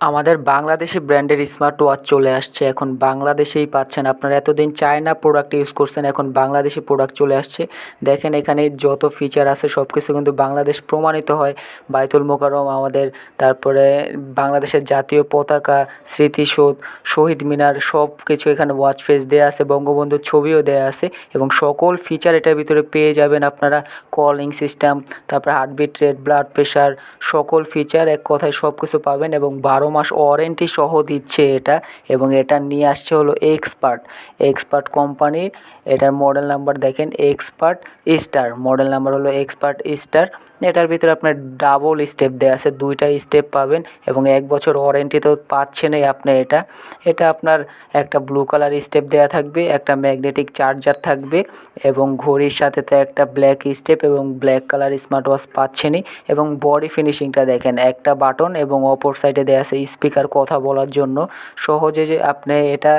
আমাদের বাংলাদেশি ব্র্যান্ডের smart watch চলে আসছে। এখন বাংলাদেশেই পাচ্ছেন আপনারা। এতদিন চায়না প্রোডাক্ট ইউজ করছেন, এখন বাংলাদেশি প্রোডাক্ট চলে আসছে। দেখেন এখানে যত ফিচার আছে সব কিছু কিন্তু বাংলাদেশ প্রমাণিত হয়। বাইতুল মোকাররম আমাদের, তারপরে বাংলাদেশের জাতীয় পতাকা, স্মৃতিসৌধ, শহীদ মিনার সব কিছু এখানে ওয়াচ ফেস দেওয়া আছে, বঙ্গবন্ধুর ছবিও দেওয়া আছে এবং সকল ফিচার এটার ভিতরে পেয়ে যাবেন আপনারা। কলিং সিস্টেম তারপরে হার্টবিট রেট ব্লাড প্রেশার সকল ফিচার এক কথায় সব কিছু পাবেন এবং বারো মাস ওয়ারেন্টি সহ দিচ্ছে এটা এবং এটা নিয়ে আসছে হলো এক্সপার্ট এক্সপার্ট কোম্পানির এটার মডেল নাম্বার দেখেন এক্সপার্ট স্টার মডেল নাম্বার হলো এক্সপার্ট স্টার এটার ভিতরে আপনার ডাবল স্টেপ দেওয়া আছে, দুইটা স্টেপ পাবেন এবং এক বছর ওয়ারেন্টি ওয়ারেন্টিতেও পাচ্ছেনই আপনি এটা। এটা আপনার একটা ব্লু কালার স্টেপ দেওয়া থাকবে, একটা ম্যাগনেটিক চার্জার থাকবে এবং ঘড়ির সাথে তো একটা ব্ল্যাক স্টেপ এবং ব্ল্যাক কালার স্মার্ট ওয়াচ পাচ্ছেনই। এবং বডি ফিনিশিংটা দেখেন, একটা বাটন এবং অপর সাইডে দেওয়া আছে স্পিকার কথা বলার জন্য। সহজে যে আপনি এটা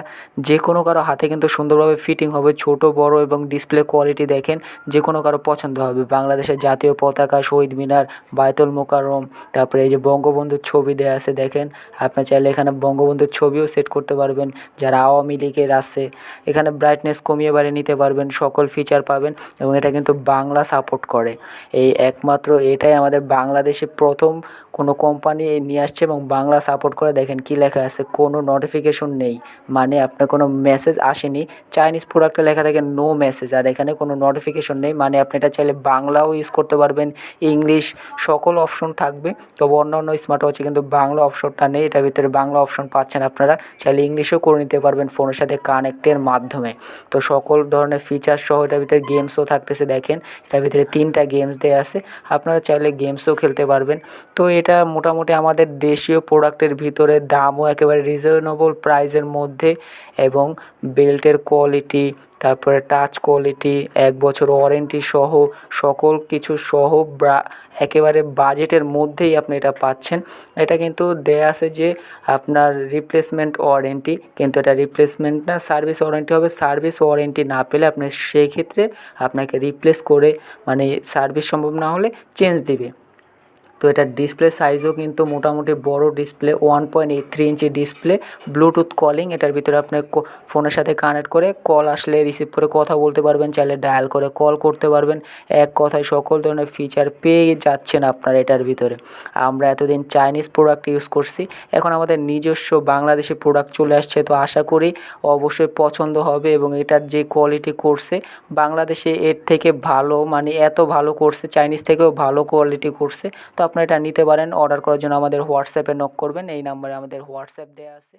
যে কোনো কারও হাতে কিন্তু সুন্দরভাবে ফিটিং হবে, ছোট, বড় এবং ডিসপ্লে কোয়ালিটি দেখেন, যে কোনো কারও পছন্দ হবে। বাংলাদেশের জাতীয় পতাকা, শহীদ মিনার, বায়তুল মোকাররম, তারপরে এই যে বঙ্গবন্ধুর ছবি দেওয়া আছে, দেখেন, আপনি চাইলে এখানে বঙ্গবন্ধুর ছবিও সেট করতে পারবেন, যারা আওয়ামী লীগের আছে। এখানে ব্রাইটনেস কমিয়ে বাড়িয়ে নিতে পারবেন, সকল ফিচার পাবেন এবং এটা কিন্তু বাংলা সাপোর্ট করে। এই একমাত্র এটাই আমাদের বাংলাদেশে প্রথম কোনো কোম্পানি নিয়ে আসছে এবং বাংলা সাপোর্ট করে দেখেন কী লেখা আছে, কোনো নোটিফিকেশন নেই। মানে আপনার কোনো মেসেজ আসেনি চাইনিজ প্রোডাক্টে লেখা থাকে নো মেসেজ আর এখানে কোনো নোটিফিকেশন নেই। মানে আপনি এটা চাইলে বাংলাও ইউজ করতে পারবেন ইংলিশ সকল অপশন থাকবে। তবে অন্য অন্য স্মার্ট ওয়াচে কিন্তু বাংলা অপশনটা নেই, এটার ভিতরে বাংলা অপশন পাচ্ছেন আপনারা। চাইলে ইংলিশেও করে নিতে পারবেন ফোনের সাথে কানেক্টের মাধ্যমে। তো সকল ধরনের ফিচার সহ এটার ভিতরে গেমসও থাকতেছে দেখেন। এটার ভিতরে তিনটা গেমস দেওয়া আছে। আপনারা চাইলে গেমসও খেলতে পারবেন। তো এটা মোটামুটি আমাদের দেশীয় প্রোডাক্টের ভিতরে দামও একেবারে রিজনেবল প্রাইসের মধ্যে এবং বেল্টের কোয়ালিটি তারপরে টাচ কোয়ালিটি এক বছর ওয়ারেন্টি সহ সকল কিছু সহ ব্রা একেবারে বাজেটের মধ্যেই আপনি এটা পাচ্ছেন। এটা কিন্তু দেয়া আছে যে আপনার রিপ্লেসমেন্ট ওয়ারেন্টি কিন্তু এটা রিপ্লেসমেন্ট না সার্ভিস ওয়ারেন্টি হবে। সার্ভিস ওয়ারেন্টি না পেলে আপনি সেই ক্ষেত্রে আপনাকে রিপ্লেস করে মানে সার্ভিস সম্ভব না হলে চেঞ্জ দিবে। তো এটার ডিসপ্লে সাইজও কিন্তু মোটামুটি বড় display one point eight three inch display bluetooth calling এটার ভিতরে আপনি ফোনের সাথে কানেক্ট করে কল আসলে রিসিভ করে কথা বলতে পারবেন, চাইলে ডায়াল করে কল করতে পারবেন। এক কথায় সকল ধরনের ফিচার পেয়ে যাচ্ছেন আপনার এটার ভিতরে। আমরা এতদিন চাইনিজ প্রোডাক্ট ইউজ করছি, এখন আমাদের নিজস্ব বাংলাদেশি প্রোডাক্ট চলে আসছে, তো আশা করি অবশ্যই পছন্দ হবে এবং এটার যে কোয়ালিটি করছে, বাংলাদেশে এর থেকে ভালো মানে এত ভালো করছে চাইনিজ থেকেও ভালো কোয়ালিটি করছে, তো আপনারা এটা নিতে পারেন অর্ডার করার জন্য আমাদের হোয়াটসঅ্যাপে নক করবেন, এই নাম্বারে আমাদের হোয়াটসঅ্যাপ দেওয়া আছে।